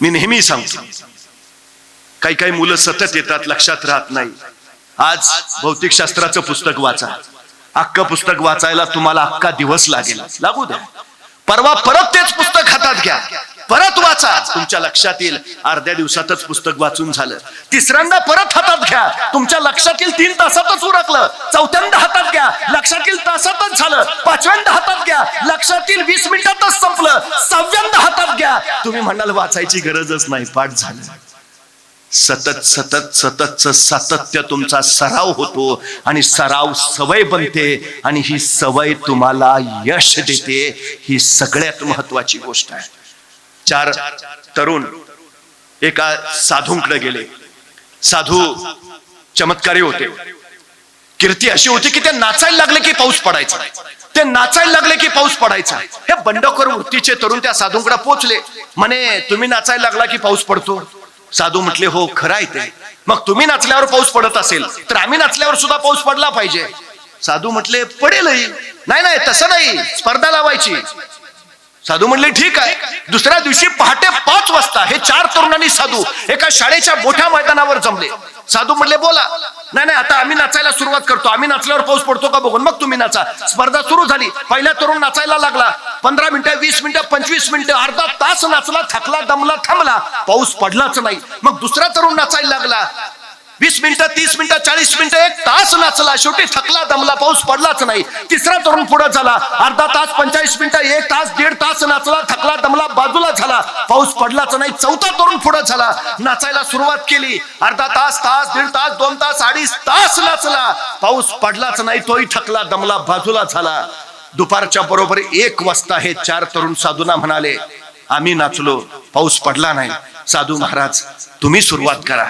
मी नेहमी सांगतो काही काही मुलं सतत येतात लक्षात राहत नाही. आज भौतिकशास्त्राचं पुस्तक वाचा. अख्खं पुस्तक वाचायला तुम्हाला अख्खा दिवस लागेल. लागू द्या. परवा परत तेच पुस्तक हातात तुमच्या लक्षात येईल. अर्ध्या दिवसातच पुस्तक वाचून झालं. तिसऱ्यांदा परत हातात घ्या. तुमच्या लक्षात येईल तीन तासातच उरकलं. चौथ्यांदा हातात घ्या. लक्षात येईल तासातच झालं. पाचव्यांदा हातात घ्या. लक्षात येईल वीस मिनिटातच संपलं. सहाव्यांदा हातात घ्या. तुम्ही म्हणाल वाचायची गरजच नाही. पाठ झालं. सतत सतत सततच सातत्य तुमचा सराव होतो आणि सराव सवय बनते आणि ही सवय तुम्हाला यश देते. ही सगळ्यात महत्वाची गोष्ट आहे. चार तरुण एका साधूंकडे गेले. साधू चमत्कारी होते. कीर्ती अशी होती की ते नाचायला लागले की पाऊस पडायचा. ते नाचायला लागले की पाऊस पडायचा. हे बंडखोर वृत्तीचे तरुण त्या साधूंकडे पोचले. म्हणे तुम्ही नाचायला लागला की पाऊस पडतो? साधू म्हटले हो खरं आहे ते. मग तुम्ही नाचल्यावर पाऊस पडत असेल तर आम्ही नाचल्यावर सुद्धा पाऊस पडला पाहिजे. साधू म्हटले पडेलही. नाही नाही तसं नाही. स्पर्धा लावायची. साधू म्हणले ठीक आहे. दुसऱ्या दिवशी पहाटे पाच वाजता हे चार तरुणांनी साधू एका शाळेच्या मोठ्या मैदानावर जमले. साधू म्हणले बोला. नाही नाही आता आम्ही नाचायला सुरुवात करतो. आम्ही नाचल्यावर पाऊस पडतो का बघून? मग तुम्ही नाचा. स्पर्धा सुरू झाली. पहिला तरुण नाचायला लागला. पंधरा मिनिटं वीस मिनिटं पंचवीस मिनिटं अर्धा तास नाचला थकला दमला थांबला. पाऊस पडलाच नाही. मग दुसरा तरुण नाचायला लागला. वीस मिनिटं तीस मिनिटं चाळीस मिनिटं एक तास नाचला. शेवटी थकला दमला पाऊस पडलाच नाही. तिसरा तरुण पुढे झाला. अर्धा तास पंचाळीस मिनिटं एक तास दीड तास नाचला थकला दमला बाजूला झाला. पाऊस पडलाच नाही. चौथा तरुण पुढे झाला. नाचायला सुरुवात केली. अर्धा तास तास दीड तास दोन तास अडीच तास नाचला. पाऊस पडलाच नाही तोही थकला दमला बाजूला झाला. दुपारच्या बरोबर एक वाजता हे चार तरुण साधूना म्हणाले आम्ही नाचलो. पाऊस पडला नाही. साधू महाराज तुम्ही सुरुवात करा.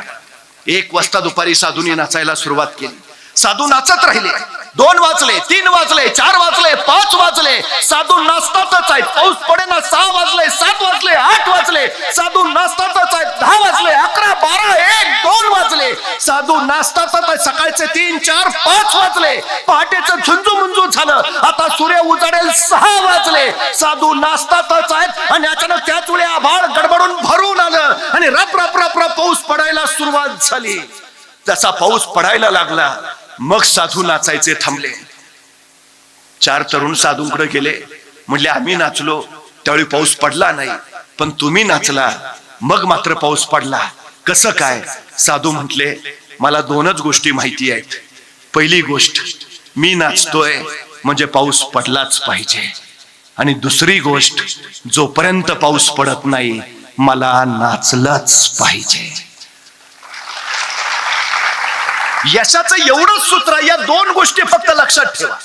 एक वाजता दुपारी साधूने नाचायला सुरुवात केली. साधू नाचत राहिले. दोन वाजले तीन वाजले चार वाजले पाच वाजले. साधू नाचतातच आहेत. पाऊस पडेना सहा वाजले सात वाजले आठ वाजले. साधू नाचतातच आहेत. दहा वाजले अकरा बारा एक दोन वाजले. साधू नाचतातच आहेत. सकाळचे तीन चार पाच वाजले. पहाटेचं झुंजू मुंजू झालं. आता सूर्य उजाडेल सहा वाजले. साधू नाचतातच आहेत. आणि अचानक त्याच वेळी आभाळ गडबडून भरून आलं. आणि रब रप पाऊस पडायला सुरुवात झाली. जसा पाऊस पडायला लागला मग साधू नाचायचे थांबले. चार तरुण साधूंकडे गेले. म्हणले आम्ही नाचलो. त्यावेळी पाऊस पडला नाही पण तुम्ही नाचला. मग मात्र पाऊस पडला. कसं काय? साधू म्हटले मला दोनच गोष्टी माहिती आहेत. पहिली गोष्ट मी नाचतोय म्हणजे पाऊस पडलाच पाहिजे. आणि दुसरी गोष्ट जोपर्यंत पाऊस पडत नाही मला नाचलंच पाहिजे. यशाचं एवढंच सूत्र या दोन गोष्टी फक्त लक्षात ठेवा.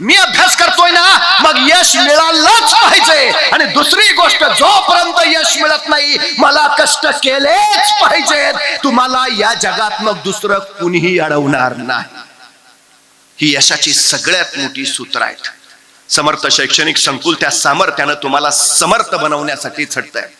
मी अभ्यास करतोय ना मग यश मिळालंच पाहिजे. आणि दुसरी गोष्ट जोपर्यंत यश मिळत नाही मला कष्ट केलेच पाहिजेत. तुम्हाला या जगात मग दुसरं कुणीही अडवणार नाही. ही यशाची सगळ्यात मोठी सूत्र आहेत. समर्थ शैक्षणिक संकुल त्या सामर्थ्यानं तुम्हाला समर्थ बनवण्यासाठी झटत आहे